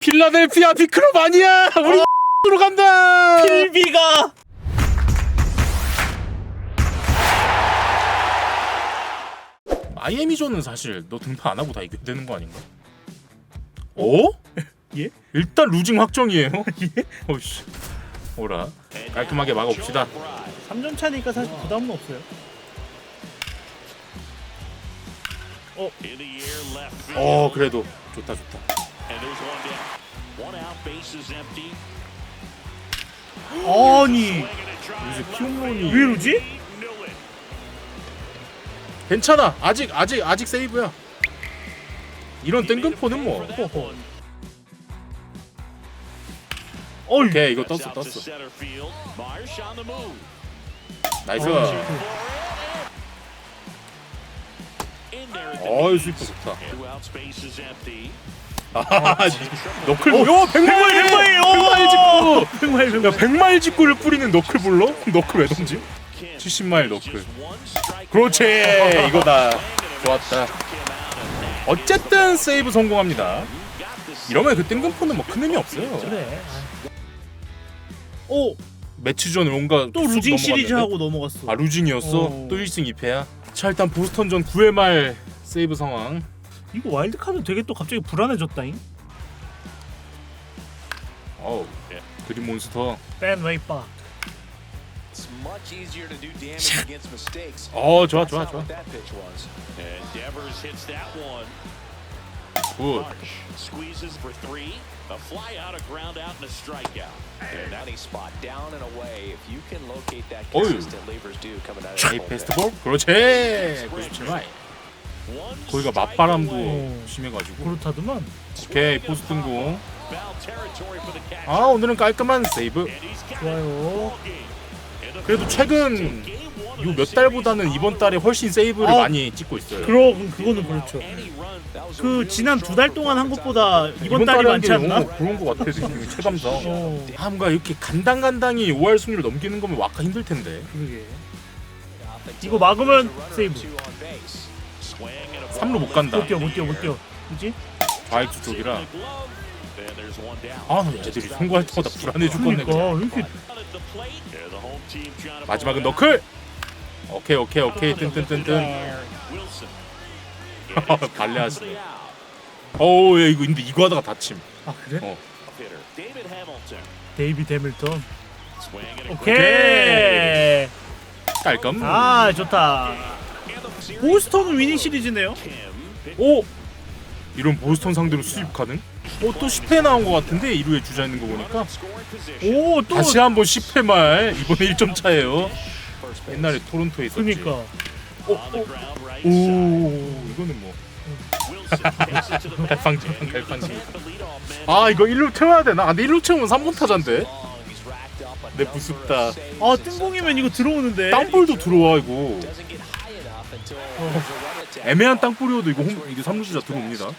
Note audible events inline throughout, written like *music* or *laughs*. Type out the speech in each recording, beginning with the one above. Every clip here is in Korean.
필라델피아 비클럽 아니야 우리 *laughs* 으로 간다 필비가 마이애미전은 사실 너 등판 안 하고 다 이겨야 되는 거 아닌가? 어? *laughs* 예? 일단 루징 확정이에요. *laughs* 예? 어이씨. 오라. 깔끔하게 막아봅시다. 3점 차니까 사실 부담은 없어요. 어 그래도 좋다 좋다. 아니 요새 피홈런이 왜 이러지? 괜찮아. 아직 아직 아직 세이브야. 이런 땡금포는 뭐. 호호. 어이 오케이 이거 떴어 떴어. 나이스. 어이 스위퍼 좋다. 아, 너클 볼. 요 백마일 백마일, 백마일 오! 직구. 백마일 야 백마일 백마일 직구를 뿌리는 너클 볼러? 너클 왜 던지? 70마일 너클. 그렇지 이거다. 좋았다. 어쨌든 세이브 성공합니다. 이러면 그 땡금포는 뭐 큰 의미 없어요. 그래. 오! 매치 전 뭔가 또쑥 루징? 시리즈 하고 넘어갔어. 아 루징이었어? 어. 또 1승 2패야? 자 일단 보스턴전 9회 말 세이브 상황 이거 와일드 카드 되게 또 갑자기 불안해졌다잉. 어우 그린 몬스터 뺀 웨이빠. It's much easier to do damage against mistakes. 어 좋아 That's 좋아 not 좋아 what that pitch was. And Devers hits that one. 굿 Rush squeezes for three. A fly out, a ground out, and a strikeout. And any spot down and away, if you can locate that 어휴. consistent levers do coming out of 차이 the bullpen. 페스티벌? 그렇지 97마일 One 거기가 맞바람도 away. 심해가지고 그렇다더만. 오케이 포스 등공. 아 오늘은 깔끔한 세이브 좋아요. 그래도 최근 요 몇 달보다는 이번 달에 훨씬 세이브를 아, 많이 찍고 있어요 그럼 그거는 그렇죠. 그 지난 두 달 동안 한 것보다 the 이번 달이 달에 많지 한게 않나? 너무 그런 거 같아 지금 체감상 *laughs* 어, 아 뭔가 이렇게 간당간당히 5할 승률을 넘기는 거면 와까 힘들 텐데 그러게. 이거 막으면 세이브. 3루 못 간다 못 뛰어 못 뛰어 못 뛰어. 그지? 좌익수 쪽이라. 아 애들이 송구할 때마다 불안해 죽겠네 그러니까 그냥. 이렇게 마지막은 너클 오케이 오케이 오케이 뜬뜬뜬뜬 Wilson. *laughs* 발레하시네 어우 야, 이거 근데 이거 하다가 다침 아 그래? 어. 데이비 데밀턴. A 오케이. 깔끔 아 좋다. 보스턴은 위닝 시리즈네요. 오 이런 보스턴 상대로 수입 가능? 어 또 10회 나온 것 같은데 1루에 주자 있는 거 보니까. 오 또. 다시 한번 10회 말 이번에 1점 차예요 옛날에 토론토에 있었지 그러니까. Right 오 side. 이거는 뭐 *laughs* 갈팡질팡. 갈팡질. 아 이거 1루 태워야 되나? 아, 근데 1루 태우면 3분 타잔데 내 saves 아 뜬공이면 이거 들어오는데. 땅볼도 들어와 이거 애매한 땅볼이어도 이거 홈 이게 3루주자 들어옵니다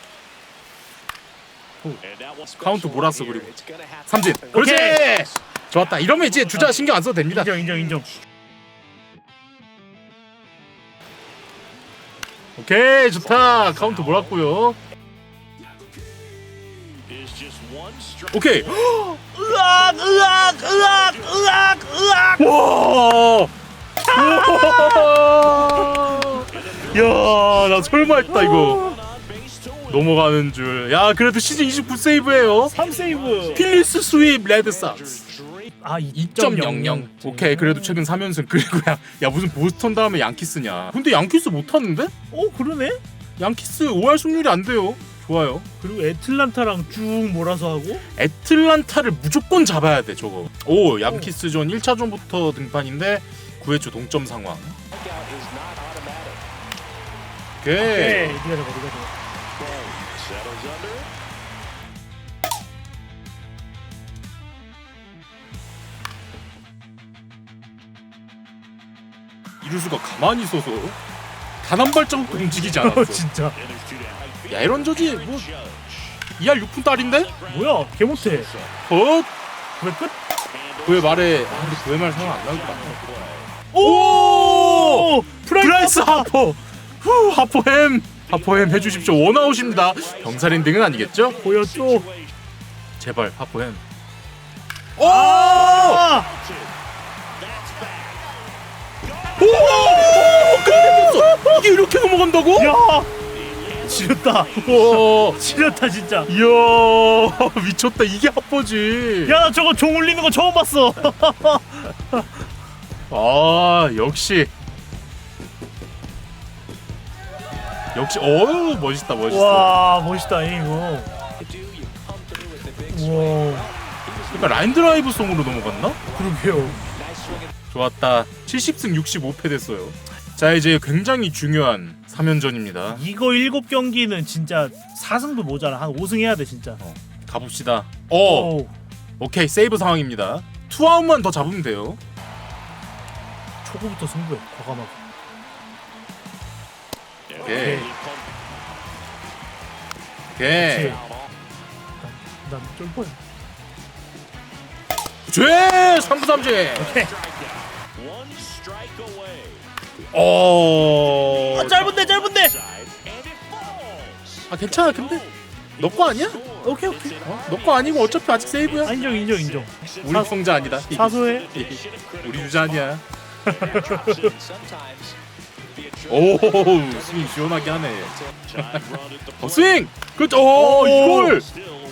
카운트 몰았어 그리고 삼진. 그렇지 오케이. 좋았다 이러면 이제 주자 신경 안 써도 됩니다 인정 인정 인정. 오케이 좋다 카운트 몰았고요. 오케이 으악 으악 으악 으악 으악. 와 야 나 설마 했다 이거. 넘어가는 줄 야 그래도 시즌 29 세이브예요. 3 세이브. 필리스 스윕 레드삭스 아 2.00 오케이 그래도 최근 3연승. *laughs* 그리고 야, 야 무슨 보스턴 다음에 양키스냐. 근데 양키스 못 하는데? 어 그러네. 양키스 5할 승률이 안 돼요. 좋아요. 그리고 애틀란타랑 쭉 몰아서 하고. 애틀란타를 무조건 잡아야 돼 저거. 오 양키스전 1차전부터 등판인데 9회 초 동점 상황 오케이 네. 네가 잡아 네가 잡아. Settles under. 이루수가 가만히 있어서 단 한 발자국도 움직이지 어 않았어 진짜. And there's two down. 야 이런 저지 뭐 Judge. 2할 6분 딸인데? 뭐야 개 못해. 어? 왜 끝? 9회 말에 아 근데 9회 말 상황 안 나올 것 같아 오! 브라이스 하퍼 후 하퍼햄 하퍼햄 해주십시오 원아웃입니다 병살 엔딩은 아니겠죠? 보였죠? 제발 파포햄. 오! 아! 오! 끝내줬어. 이게 이렇게 넘어간다고? 야! 지렸다. 와. 지렸다 진짜. 이야 미쳤다 이게 합보지. 야, 나 저거 종 울리는 거 처음 봤어. *laughs* 아 역시 역시 어유 멋있다 멋있어. 와, 멋있다 이거. 와, 그러니까 라인 드라이브 송으로 넘어갔나? 그러게요. 좋았다. 70승 65패 됐어요. 자 이제 굉장히 중요한 3연전입니다. 이거 일곱 경기는 진짜 4승도 모자라. 한 5승 해야 돼 진짜. 가봅시다. 어 오, 오케이 세이브 상황입니다. 투아웃만 더 잡으면 돼요. 초구부터 승부해. 과감하게. 오케이 그렇지. 오케이. 난 쫄보야. 죄 3부 3진. One strike away. 어. 아, 짧은데 짧은데. 아 괜찮아 근데 너거 아니야? 오케이 오케이. 어? 너거 아니고 어차피 아직 세이브야. 아, 인정 인정 인정. 우리 성자 아니다. 사소해. *laughs* 우리 유자 아니야. *laughs* 오 스윙 시원하게 하네. 어, 스윙. 그렇죠. 오, 오. 이걸.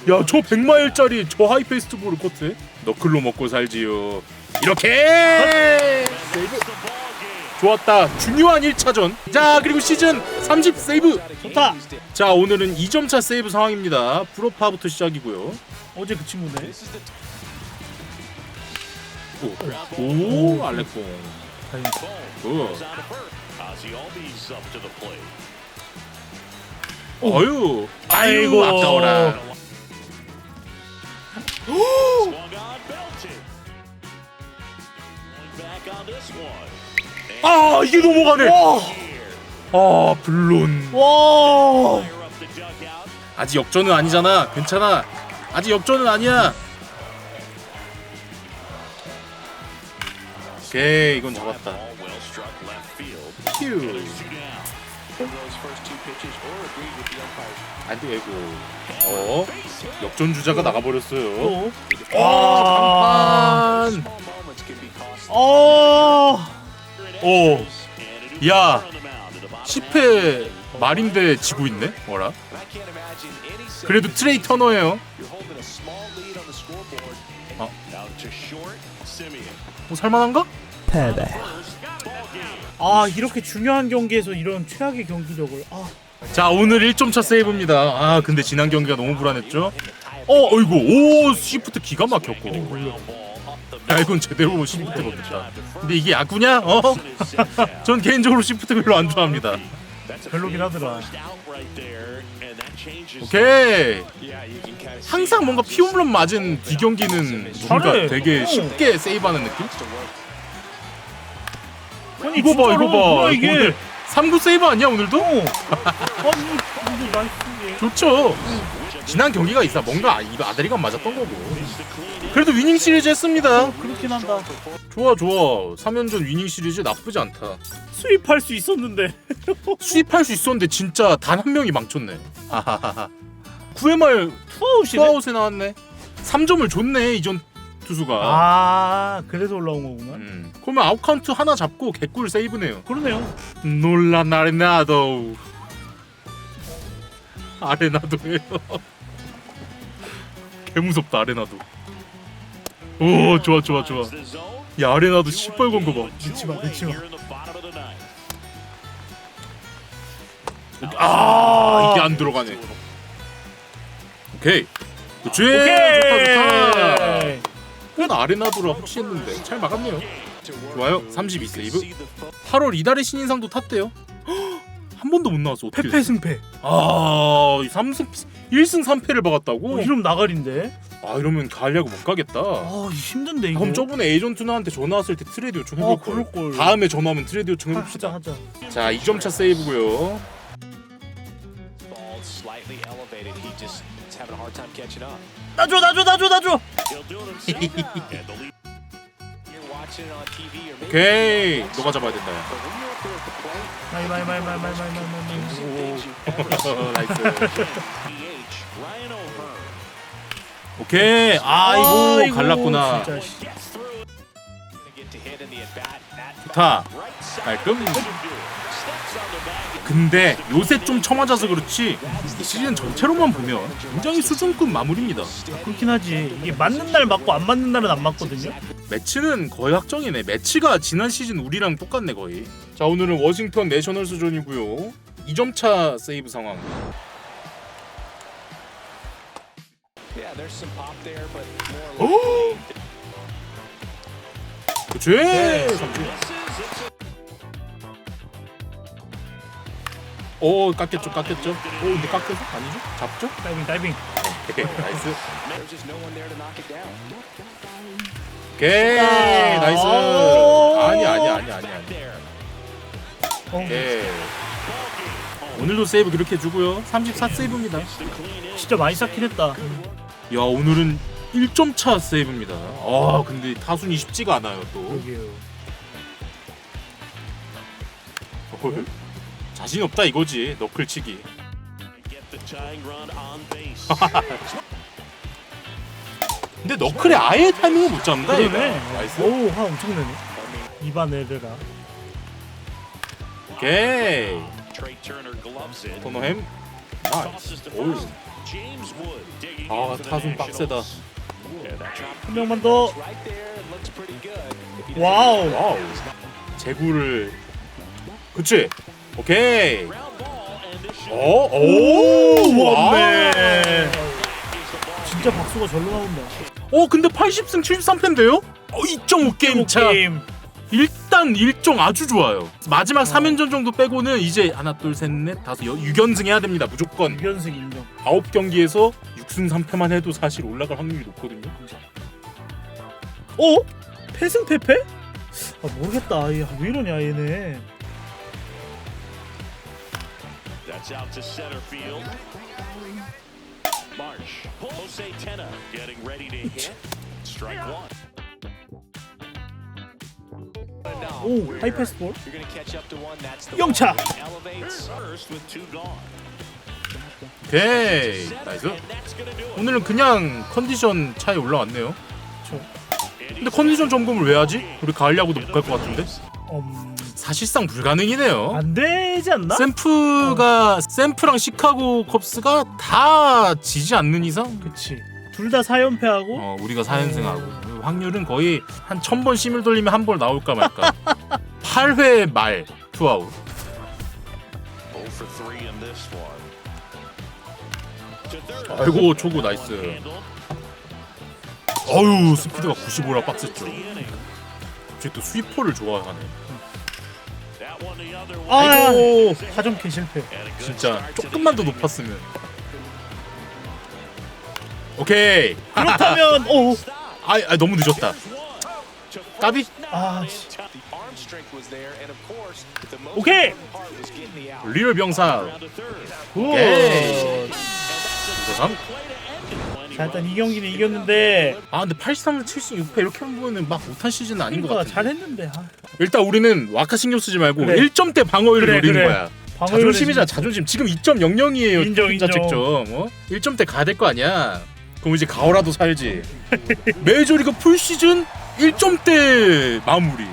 야 저 100마일짜리 저 하이페이스트 볼을 컷해? 너클로 먹고 살지요. 이렇게. 세이브. 좋았다. 중요한 1차전. 자 그리고 시즌 30 세이브. 좋다. 자 오늘은 2점차 세이브 상황입니다. 프로파부터 시작이고요. 어제 그 친구네. 오, 오 알렉공. 굿. Goes on to first. Ozzy Albies up to the plate. 어유. 아이고. 아이고 아까워라. 아 이게 넘어가네. 와, 아 블론. 와. 아직 역전은 아니잖아. 괜찮아. 아직 역전은 아니야. 오케이 이건 잡았다. 휴 안되고 어? 역전 주자가 나가버렸어요. 와 간판 어오야 10회 말인데 지고 있네? 뭐라? 그래도 트레이 터너예요. 뭐 살만한가? Game. 아 이렇게 중요한 경기에서 이런 최악의 경기력을 아 자 오늘 1점 차 세이브입니다. 아 근데 지난 경기가 너무 불안했죠. 어 어이구 오 시프트 기가 막혔고. 야 이건 제대로 시프트 먹겠다. 근데 이게 야구냐? 어? *laughs* 전 개인적으로 시프트 별로 안 좋아합니다. 별로긴 하더라. 오케이. 항상 뭔가 피홈런 맞은 뒤경기는 뭔가 잘해. 되게 어. 쉽게 세이브하는 느낌? 아니 이거 봐 진짜로 이거 봐. 뭐야 이게 오늘 3구 세이브 아니야 오늘도? 어. 아니 이거 나이스 좋죠. 지난 경기가 있어 뭔가 이거 아다리가 맞았던 거고. 그래도 위닝 시리즈 했습니다. 그렇긴 한다 좋아 좋아. 3연전 위닝 시리즈 나쁘지 않다. 수입할 수 있었는데 *laughs* 수입할 수 있었는데 진짜 단 한 명이 망쳤네. 아하하하. 9회 말 투아웃이네 투아웃에 나왔네. 3점을 줬네 이전 투수가. 아 그래서 올라온 거구나 음. 그러면 아웃 카운트 하나 잡고 개꿀 세이브네요. 그러네요 놀란 아레나도. 아레나도예요. 개 무섭다 아레나도. 오 좋아 좋아 좋아. 야 아레나도 시뻘건 거 봐. 넣지 마 넣지 마 아 이게 안 들어가네. 오케이. 그치. 좋다 좋다. 그건 아레나도라 혹시 했는데 잘 막았네요. 좋아요. 32 세이브. See the fo- 8월 이달의 신인상도 탔대요. 한 번도 못 나왔어. 어떻게? 패패 승패 아, 3승 1승 3패를 박았다고? 어, 이러면 나가린데 아, 이러면 가려고 못 가겠다. 아 힘든데 이거 그럼 저번에 에이전트 나한테 전화 왔을 때 트레이드 요청 해볼 어, 걸. 그럴걸. 다음에 전화하면 트레이드 요청 하- 해봅시다. 하자 하자 자, 2점 차 세이브고요. ball slightly elevated. He just is having a hard time catching up. 나줘 나줘 나줘 나줘 it *laughs* 오케이. 너가 잡아야 된다. 야. 마이 마이 마이 마이 마이 마이 마이 마이. 나이스. 오케이. 아이고 아이고, 갈랐구나. 진짜 씨. 좋다. 깔끔. 근데 요새 좀 처맞아서 그렇지 이 시즌 전체로만 보면 굉장히 수준급 마무리입니다. 그렇긴 하지. 이게 맞는 날 맞고 안 맞는 날은 안 맞거든요. 매치는 거의 확정이네. 매치가 지난 시즌 우리랑 똑같네 거의. 자 오늘은 워싱턴 내셔널스전이고요. 2점 차 세이브 상황. Yeah, there's some pop there, but more 오! *gasps* 그치? 오 깎였죠 깎였죠. 오 근데 깎여서 아니죠? 잡죠? 다이빙 다이빙. 오케이 나이스. 오케이 아, 나이스. 오. 아니 아니 아니 아니 아니. There. 어, 오케이. 오늘도 세이브 그렇게 해주고요. 34 세이브입니다. 진짜 많이 쌓긴 했다. 야 오늘은 1점 차 세이브입니다. 아 근데 타순이 쉽지가 않아요 또. 여기요. 헐. 자신 없다 이거지 너클 치기. *laughs* 근데 너클에 아예 타이밍을 못 잡는다 얘가. 그러네. 나이스. 오, 화 엄청 내네. 이반 에르라. 오케이. 토너햄. 나이스. 오. 아 타순 빡세다. 한 명만 더. 와우. 와우. 제구를. 그치. 오케이. 어? 오, 오. 완매. is the ball. 진짜 박수가 절로 나온다. 어 근데 80승 73패인데요? 어 2.5 게임 차. 게임. 일단 일정 아주 좋아요. 마지막 3연전 정도 빼고는 이제 하나 둘셋넷 다섯 여 6연승 해야 됩니다. 무조건 6연승 인정. 9경기에서 6승 3패만 해도 사실 올라갈 확률이 높거든요. 어? 패승 패패? 아 모르겠다. 야, 왜 이러냐 얘네. That's out to center field. Marsh. Jose Tena getting ready to hit. Strike one. 오, 하이패스 볼. You're gonna catch up to one. That's the 영차. one. Elevates. First with two gone. 오케이 나이스. and that's gonna do it. 오늘은 그냥 컨디션 차에 올라왔네요. 저, 근데 컨디션 점검을 왜 하지? 우리 가을 야구도 못 갈 것 같은데? 음, 사실상 불가능이네요. 안 되지 않나? 샘프가 샘프랑 시카고 컵스가 다 지지 않는 이상 그치. 둘 다 4연패하고 어, 우리가 4연승하고 확률은 거의 한 1000번 심을 돌리면 한번 나올까 말까 *laughs* 8회 말 투아웃 0 for 3 in this one. To third. 아이고 초구 나이스. 어유 스피드가 95라 빡셌죠 The inning. 쟤또 스위퍼를 좋아하네 아, 아이고. 사점캐 실패. 진짜 조금만 더. 높았으면 오케이 그렇다면 오, 아, 아 너무 늦었다 까비 아, 씨. 오케이. 리얼 병사. 굿. 오케이. 3 자 일단 이 경기는 이겼는데 아 근데 83대 7승 6패 이렇게 보면 막 못한 시즌은 아닌 것 그러니까 같아 잘했는데 아, 일단 우리는 와카 신경 쓰지 말고 그래. 1점대 방어율을 그래, 노리는 그래. 거야. 방어율에 자존심이잖아 자존심. 지금 2.00이에요 인정, 인정. 자책점. 어? 1점대 가야 될 거 아니야. 그럼 이제 가오라도 살지. 메이저리그 풀 시즌 1점대 마무리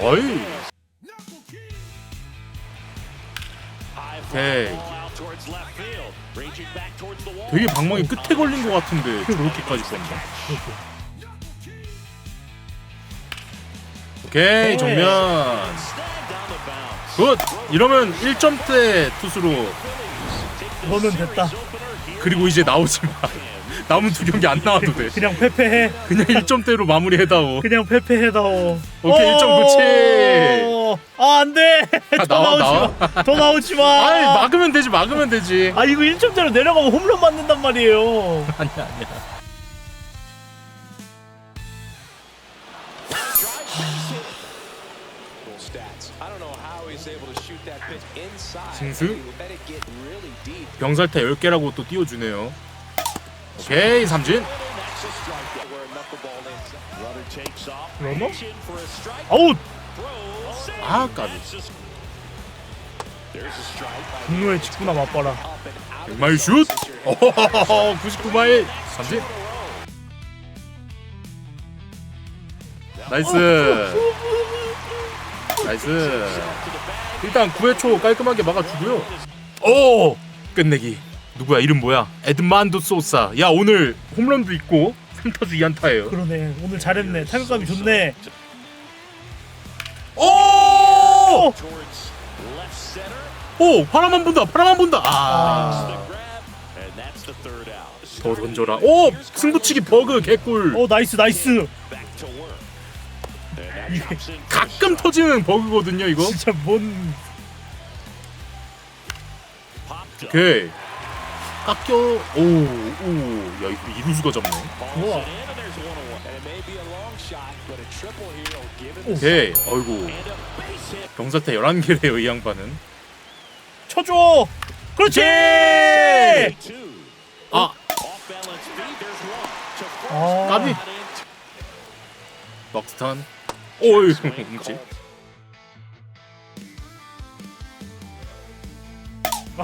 어이 오케이. 되게 방망이 끝에 걸린 것 같은데 저렇게까지 쏜다 오케이 정면. 굿 이러면 1점대 투수로 너는 됐다. 그리고 이제 나오지 마 남은 두 경기 안 나와도 돼 그냥 패패해. 그냥 1점대로 마무리해다오 그냥 패패해다오. 오케이, 오! 1.97. 아 안 돼. 아, 더 나와, 나오지 마. 더 나오지 마. *laughs* 아이 막으면 되지 막으면 되지 아 이거 1점대로 내려가면 홈런 맞는단 말이에요. *laughs* 아니야 아니야. 진수? Deep. 병살타 10개라고 또 띄워주네요 오케이 삼진 strike. 아웃. 아 까비 분노의 직구나 맛봐라. 100마일 슛 오호호호 99마일 삼진 나이스 나이스 일단 9회 초 깔끔하게 막아주고요 오 끝내기 누구야 이름 뭐야 에드만도 소사 야 오늘 홈런도 있고 3타수 2안타예요 그러네. 오늘 잘했네. 타격감이 좋네. 오! 오 바라만 본다 바라만 본다 아. 더 던져라 오 승부치기 버그 개꿀 어 나이스 나이스. In. 가끔 터지는 버그거든요 이거 진짜 뭔. 오케이 깎여 오오야 이거 이루수가 잡네 우와. 오케이 hit. 병사태 11개래요 이 양반은 쳐줘. 그렇지. 아. 아. 까비. 럭스탄 오이 뭉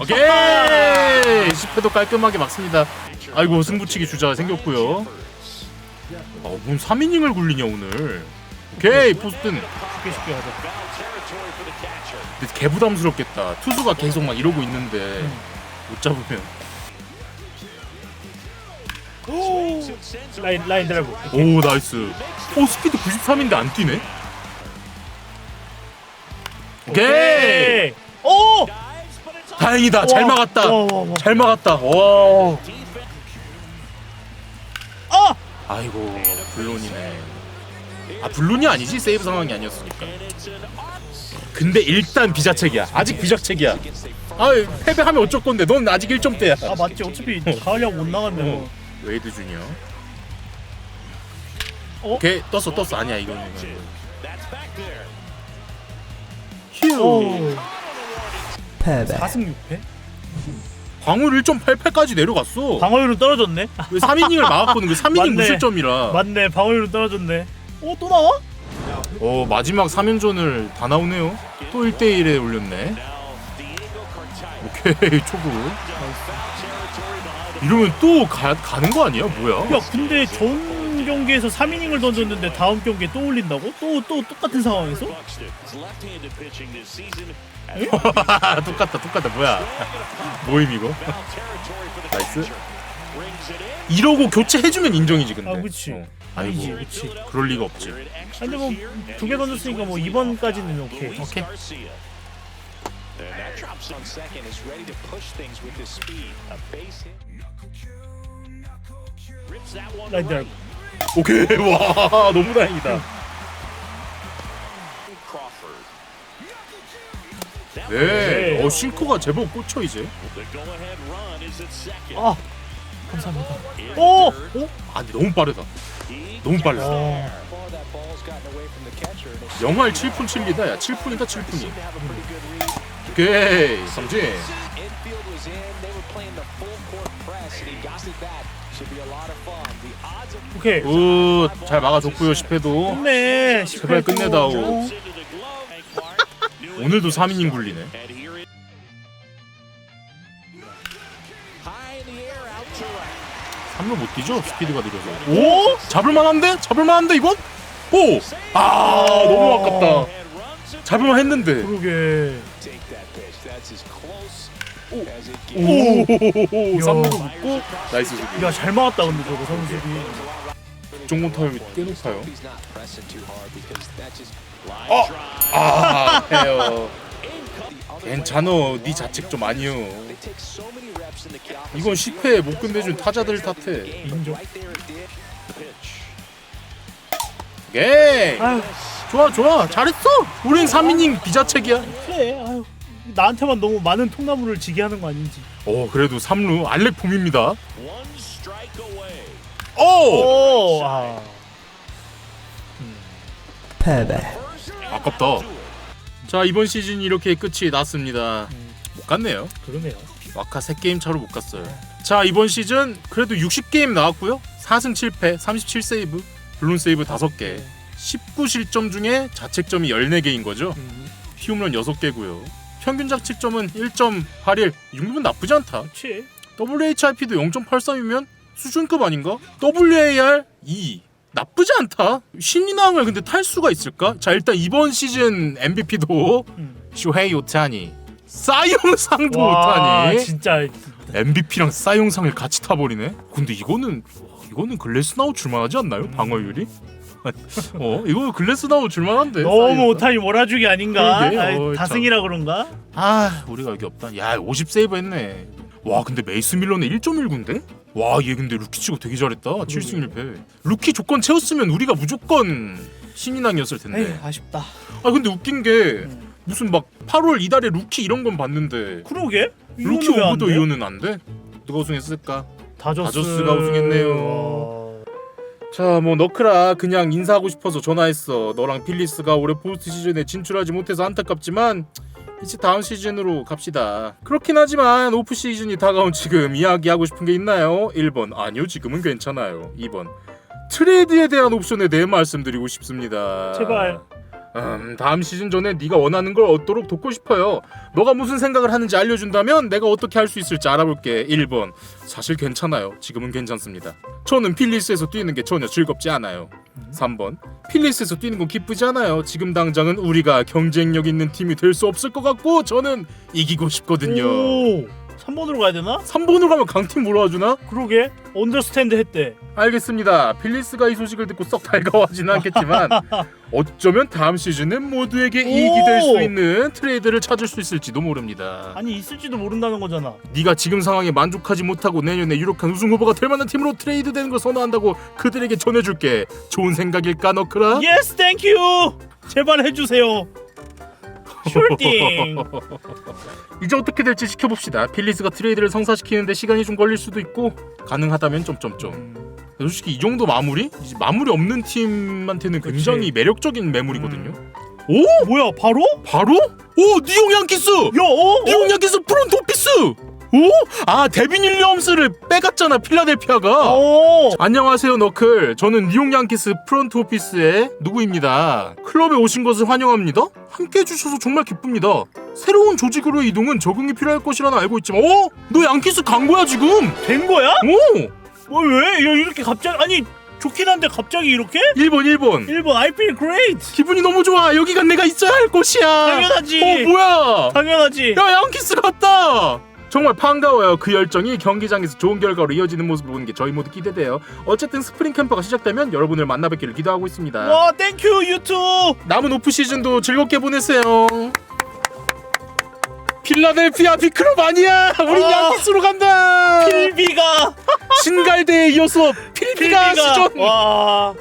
오케이! 10회도 깔끔하게 막습니다. 아이고 승부치기 주자 생겼고요. 아, 뭔 3이닝을 굴리냐 오늘. 오케이 포스튼 쉽게 쉽게 하자. 근데 개 부담스럽겠다. 투수가 계속 막 이러고 있는데 못 잡으면. it 라인 라인 드라이브. 오 나이스. 오 스피드 93인데 안 뛰네? 오케이! 오. 다행이다 잘 와, 막았다 와, 와, 와. 잘 막았다 와. 아. 아이고 블론이네 아 블론이 아니지 세이브 상황이 아니었으니까. 근데 일단 비자책이야 아직 비자책이야 아 패배하면 어쩔 건데 넌 아직 1점대야 아 맞지. 어차피 가을야구 못 나갔네. 뭐. 웨이드 주니어 어? 오케이 떴어 떴어 아니야 이거는. 휴 오. 4승 6패? 광울 1.88까지 내려갔어 방어율은 떨어졌네. 왜 3이닝을 막았거든 그 3이닝 맞네. 무실점이라 맞네. 방어율은 떨어졌네. 어 또 나와? 어 마지막 3연전을 다 나오네요 또 1대 1에 올렸네 Now Diego Cartaya. 오케이 *laughs* 초구 이러면 또 가, 가는 거 아니야 뭐야 야 근데 전 경기에서 3이닝을 던졌는데 다음 경기에 또 올린다고? 또 또 똑같은 상황에서? 똑같다 똑같다 뭐야 모임 이거 Foul territory for the 나이스. 이러고 교체해주면 인정이지 근데 아, 그치. 어. 아니지, 아이고 그치. 그럴 리가 없지 근데 뭐 두 개 던졌으니까 뭐 the 2번까지는 오케이. 오케이. Right. 오케이 와 너무 다행이다 네, 네. 어 싱커가 제법 꽂혀 이제. 아 감사합니다. 오! 오! 아 너무 빠르다 너무 빨라 어. 영화를 7분 7리다 야 7분이다 7분이 seemed to have a pretty good read. 오케이 삼진 오케이. 굿 잘 막아줬고요 10회도 끝내. 제발 끝내다오. 오늘도 England 3이닝 굴리네. 3루 못 뛰죠 스피드가 느려서 오? 잡을만한데? 잡을만한데 이건? 오! 아 너무 아깝다. 잡을만 했는데 그러게. 오호호호호 야. 3루도 붙고 나이스 수비 야잘 막았다 근데 저거 선수들이. 종공 타율이 꽤 높아요 어! 아 해요 괜찮어. 네 자책 좀 아니요 이건 field. 10회 못 끝내준 타자들 탓해 인정. 오케이 아유 좋아 좋아 잘했어 우린 3이닝 비자책이야 그래. 아유 나한테만 너무 많은 통나무를 지게 하는 거 아닌지. 어 그래도 3루 알렉 away. 오! 오. 아. First 아깝다 자 이번 시즌 이렇게 끝이 났습니다 못 갔네요 그러네요. 와카 3게임 차로 못 갔어요 자 이번 시즌 그래도 60게임 나왔고요 4승 7패 37세이브 블론 세이브 5개 19실점 중에 자책점이 14개인 거죠. 피홈런 6개고요. 평균 자책점은 1.81. 이 정도면 나쁘지 않다. 그렇지. WHIP도 0.83이면 수준급 아닌가? WAR 2 나쁘지 않다. 신인왕을 근데 탈 수가 있을까? 자 일단 이번 시즌 MVP도 음. 쇼헤이 오타니 싸이용상도 와 오타니 진짜 MVP랑 싸이용상을 같이 타버리네. 근데 이거는 이거는 글래스나우 줄만하지 않나요? 방어율이? *laughs* 어 이거 글래스나우 줄만한데. 너무 싸이용상? 오타니 몰아주기 아닌가? 그러게, 아이, 어이, 다승이라 그런가? 아 우리가 여기 없다 야 50 세이브 했네 와 근데 메이스 밀러는 1.19인데? 와 얘 근데 루키 치고 되게 잘했다 7승 1패 루키 조건 채웠으면 우리가 무조건 신인왕이었을 텐데 에이 아쉽다. 아 근데 웃긴 게 음. 무슨 막 8월 이달에 루키 이런 건 봤는데 그러게? 루키 이거는 왜안 오브도 돼? 이호는 안 돼? 누가 우승했을까? 다저스. 다저스가 우승했네요. 자 뭐 너크라 그냥 인사하고 싶어서 전화했어 너랑 필리스가 올해 포스트 시즌에 진출하지 못해서 안타깝지만 이제 다음 시즌으로 갑시다 그렇긴 하지만 오프 시즌이 다가온 지금 이야기하고 싶은 게 있나요? 1번 아니요 지금은 괜찮아요 2번 트레이드에 대한 옵션에 대해 말씀드리고 싶습니다 제발. 음, 다음 시즌 전에 네가 원하는 걸 얻도록 돕고 싶어요. 너가 무슨 생각을 하는지 알려준다면 내가 어떻게 할 수 있을지 알아볼게. 1번 사실 괜찮아요. 지금은 괜찮습니다. 저는 필리스에서 뛰는 게 전혀 즐겁지 않아요. 3번 필리스에서 뛰는 건 기쁘지 않아요. 지금 당장은 우리가 경쟁력 있는 팀이 될 수 없을 것 같고 저는 이기고 싶거든요. 오. 3번으로 가야 되나? 3번으로 가면 강팀 몰아주나? 그러게. 언더스탠드 했대. 알겠습니다. 필리스가 이 소식을 듣고 썩 달가워하지는 않겠지만 *laughs* 어쩌면 다음 시즌은 모두에게 이익이 될수 오! 있는 트레이드를 찾을 수 있을지도 모릅니다. 아니 있을지도 모른다는 거잖아. 네가 지금 상황에 만족하지 못하고 내년에 유력한 우승 후보가 될 만한 팀으로 트레이드되는 걸 선호한다고 그들에게 전해줄게. 좋은 생각일까 너크라? 예스 땡큐. 제발 해주세요. 슈팅. *laughs* 이제 어떻게 될지 지켜봅시다. 필리스가 트레이드를 성사시키는데 시간이 좀 걸릴 수도 있고 가능하다면 점점점. 솔직히 이 정도 마무리? 이제 마무리 없는 팀한테는. 굉장히 매력적인 매물이거든요. 오 뭐야 바로? 바로? 오 뉴욕 양키스! 야 어? 뉴욕 양키스 프론트 오피스! 오? 아 데빈 윌리엄스를 빼갔잖아 필라델피아가. 오. 안녕하세요 너클. 저는 뉴욕 양키스 프론트 오피스의 누구입니다. 클럽에 오신 것을 환영합니다. 함께 해주셔서 정말 기쁩니다. 새로운 조직으로의 이동은 적응이 필요할 것이라는 알고 있지만, 어? 너 양키스 간 거야 지금? 된 거야? 오! 뭐 왜? 야, 이렇게 갑자기 아니 좋긴 한데 갑자기 이렇게? 1번 1번. 1번 I feel great. 기분이 너무 좋아. 여기가 내가 있어야 할 곳이야. 당연하지. 어 뭐야? 당연하지. 야 양키스 갔다. 정말 반가워요. 그 열정이 경기장에서 좋은 결과로 이어지는 모습을 보는 게 저희 모두 기대돼요. 어쨌든 스프링 캠프가 시작되면 여러분을 만나 뵙기를 기도하고 있습니다. 와 땡큐 유튜. 남은 오프 시즌도 즐겁게 보내세요. 필라델피아 비클럽 아니야. 우리 아. 양키스로 간다. 필비가 신갈대에 이어서 필비가 필비가 시전. 와